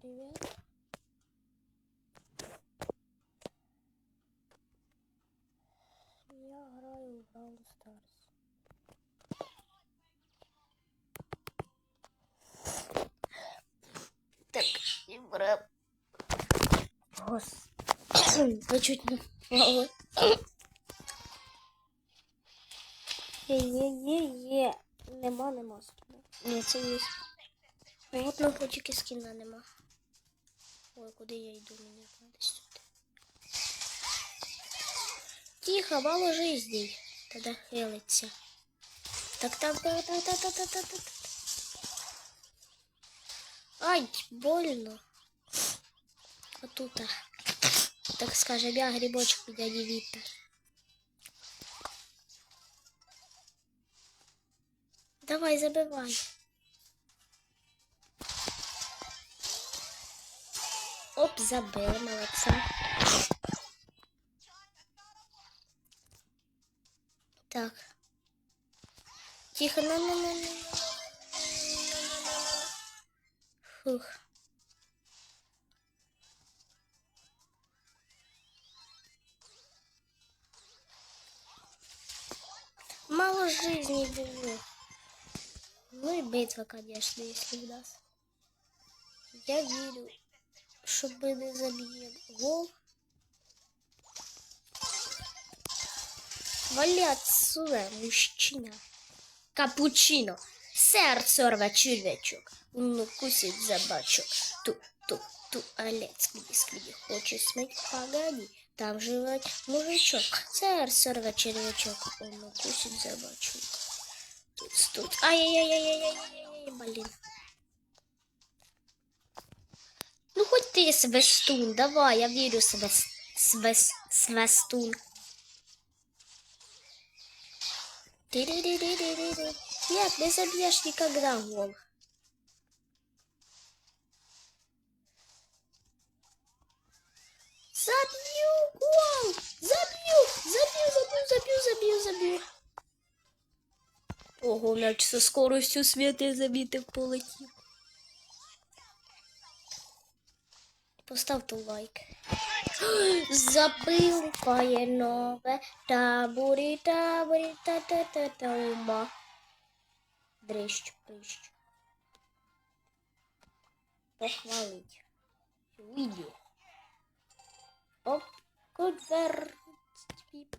привет. Я граю в Brawl Stars. Так, і бра. Гос. Ви чуть не. Є-є-є-є. Нема, нема скіна. Ні, це є. Ну, от на тільки скіна нема. Ой, куди я йду? Мені десь сюди. Тихо, мало жизней. Тогда хилиться. Так, так, так, так, так, так, так, так, так. Ай, больно. А тут, так скажем, я грибочек меня не видно. Давай, забивай. Оп, забили, молодца. Так. Тихо, на на на на Фух. Мало жизни было. Ну и битва, конечно, если у нас. Я верю, щоб не заб'ємо гол. Вали мужчина. Капучино. Сердце рвачиночек. Ну, кусит забачок. Ту, ту, туалет. Скиди, скиди. Хочешь смыть? Погоди. Там живет мужичок. Сердце рвачиночек. Он ну, кусит забачок. Тут, тут. Ай-яй-яй-яй-яй-яй. Блин. Ну, хоть ты свистун, давай, я верю себе свис, свистун. Нет, не забьешь никогда гол. Забью гол! Забью! Забью, забью, забью, забью, забью. Ого, мяч со скоростью света забитих полетів. Поставте лайк. Забив пає нове табурі, табурі, та-та-та-та ума. Дрищ, прищ. Похвалить. Відео. Оп, конверт. Піп.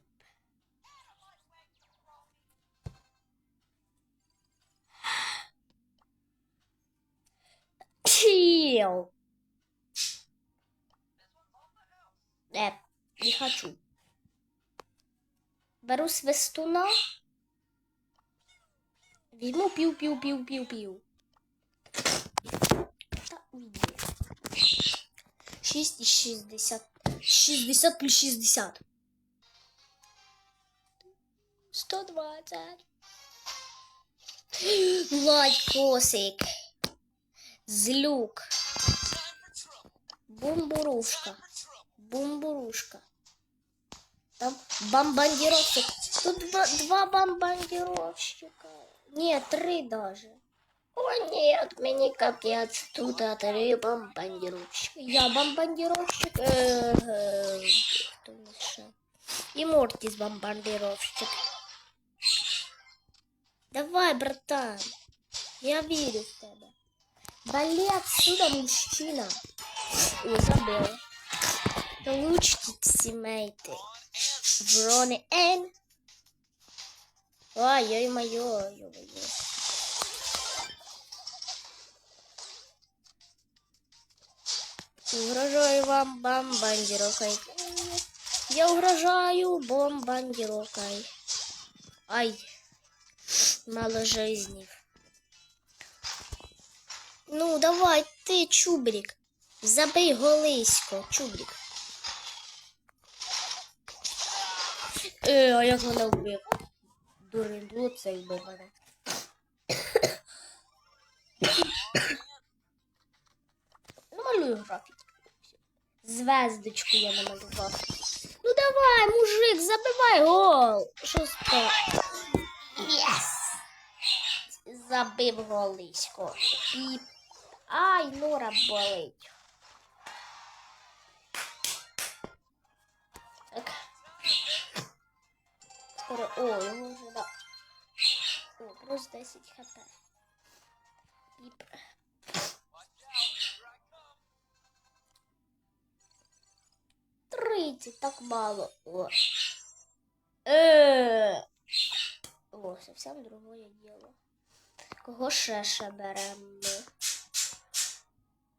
Э, не хочу. Беру свистуна. Візьму пів, пів, пів, пів, пів. Та уйди. 6 і 60. 60 плюс 60. 120. Лайкосик. Злюк. Бумбурушка. Бумбурушка. Там бомбардировщик. Тут два, два бомбардировщика. Нет, три даже. О, нет, мне капец. Тут а, три бомбардировщика. Я бомбардировщик. Э, э, Кто еще? И Мортис бомбардировщик. Давай, братан. Я верю в тебя. Вали отсюда, мужчина. О, забыл. Получите тиммейты. Вроны Н. Ой, ой-моё, ё-моё. Угрожаю вам бомбардировкой. Я угрожаю бомбардировкой. Ай, мало жизней. Ну, давай, ти, чубрик. Забий голисько, чубрик. Е, а як мене вбив? Дурень, цей вбив мене. Намалюю графіті. Звездочку я намалював. Ну давай, мужик, забивай гол. Що сто? Єс! Забив голисько. І Ай, нора болить. Скоро. О, його вже да. О, плюс 10 хп. Піп. Тридцять, так мало. О. Е. О, совсем другое дело. Кого ще ще беремо?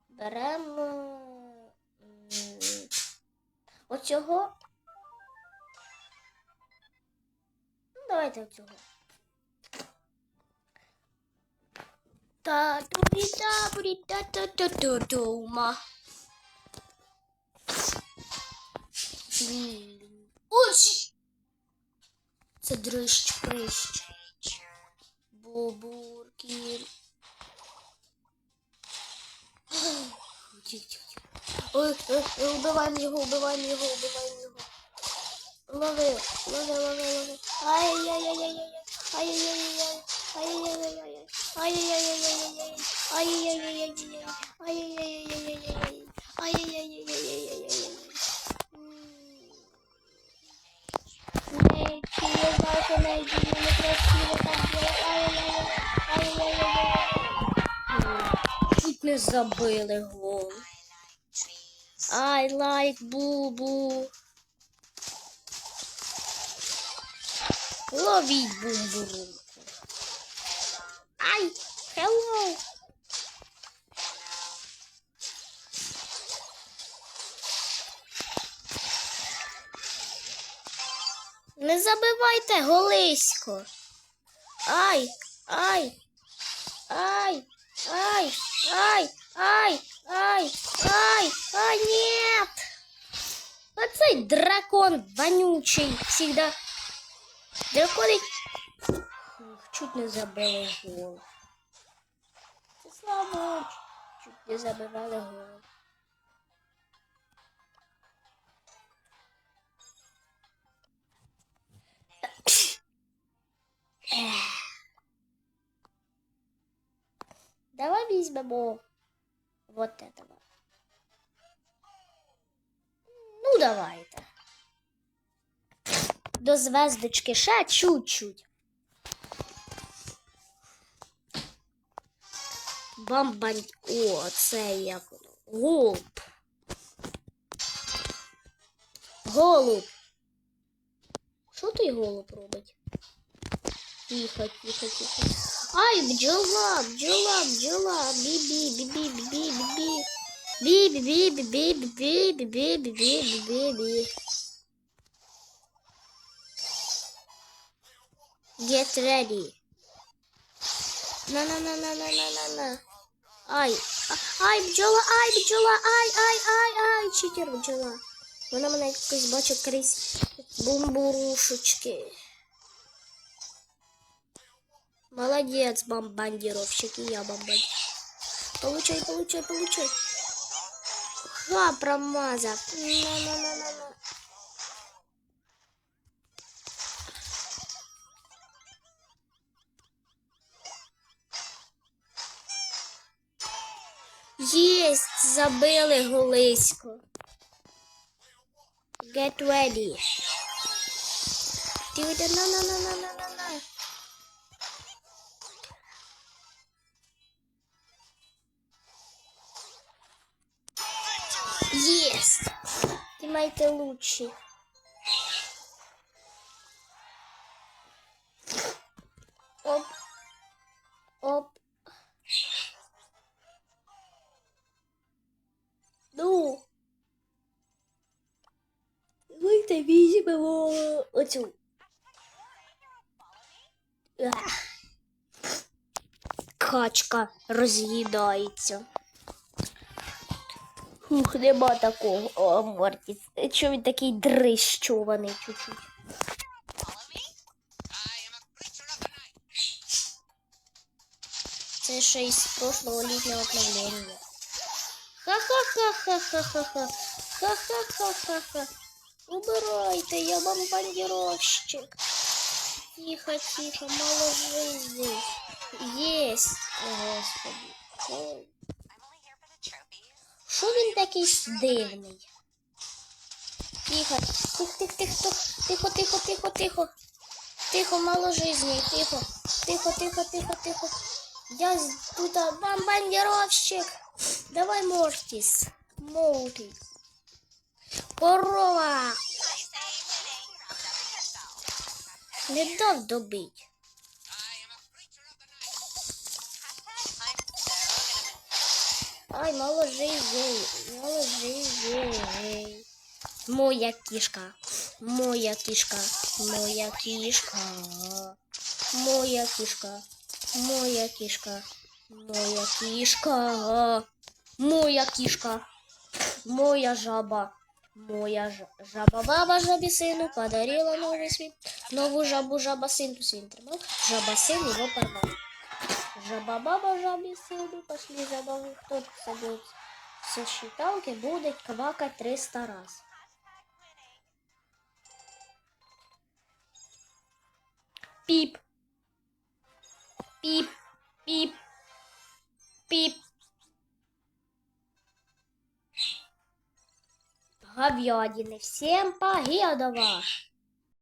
Беремо. Оцього. Давайте оцього. та турі та бурі та та та дома. Ось! Це дрищ прищ. Бобурки. Ой, ой, ой, убиваємо його, убиваємо його, убиваємо його. Лови, лови, лови, лови. Ай-яй-яй-яй-яй. Ай-яй-яй-яй. Ай-яй-яй-яй. Ай-яй-яй-яй-яй. Ай-яй-яй-яй-яй. Ай-яй-яй-яй-яй. Делать. Ай-яй-яй-яй. Ай-яй-яй-яй. Чуть не забили гол. I like бубу. Ловіть бумбурунку. Ай, hello. Не забивайте голисько. Ай, ай, ай, ай, ай, ай, ай, ай, ай, нет. Оцей дракон вонючий всегда. Дракони чуть не забили гол. Це слабо. Чуть не забивали гол. Давай візьмемо вот этого. Ну, давайте. До звездочки ще чуть-чуть. Бамбань. О, це як. Голуб. Голуб. Що той голуб робить? Тихо, тихо, тихо. Ай, бджола, бджола, бджола. Бі-бі, бі-бі, бі-бі, бі-бі. Бі-бі, Get ready. На на на на на на на на. Ай, ай, бджола, ай, бджола, ай, ай, ай, ай, читер бджола. Вона мене якось бачить крізь бумбурушечки. Молодец, бомбардировщик, и я бомбардир. Получай, получай, получай. Ха, промазав. На-на-на-на-на. забили Голисько. Get ready. Dude, no, no, no, no, no, no, no. Есть. Yes. Снимайте лучший. Давайте візьмемо оцю. Качка роз'їдається. Ух, нема такого. О, Мортіс. Чого він такий дрищований чуть-чуть? Це ще із прошлого літнього обновлення. Ха-ха-ха-ха-ха-ха-ха. Ха-ха-ха-ха-ха. Убирайте, я бомбардировщик. Тихо, тихо, мало жизни. Есть. О, Господи. Що він такий дивний? Тихо, тихо, тихо, тихо, тихо, тихо, тихо, тихо. Тихо, мало жизни, тихо. Тихо, тихо, тихо, тихо. Я тут бомбардировщик. Давай Мортис. Мортис. Корова. Не дав добить. Ай, мало жизней, мало жизней. Моя кішка, моя кішка, моя кішка, моя кішка, моя кішка, моя кішка, моя кішка, моя жаба, моя ж- жаба баба жабі сину подарила новий світ, нову жабу жаба сину свин тримав, жаба син його порвав. Жаба баба жабі сину пошли забаву, хто собою со считалки буде квакать 300 раз. Пип. Пип. Пип. Пип. Говядины. Всем погедова.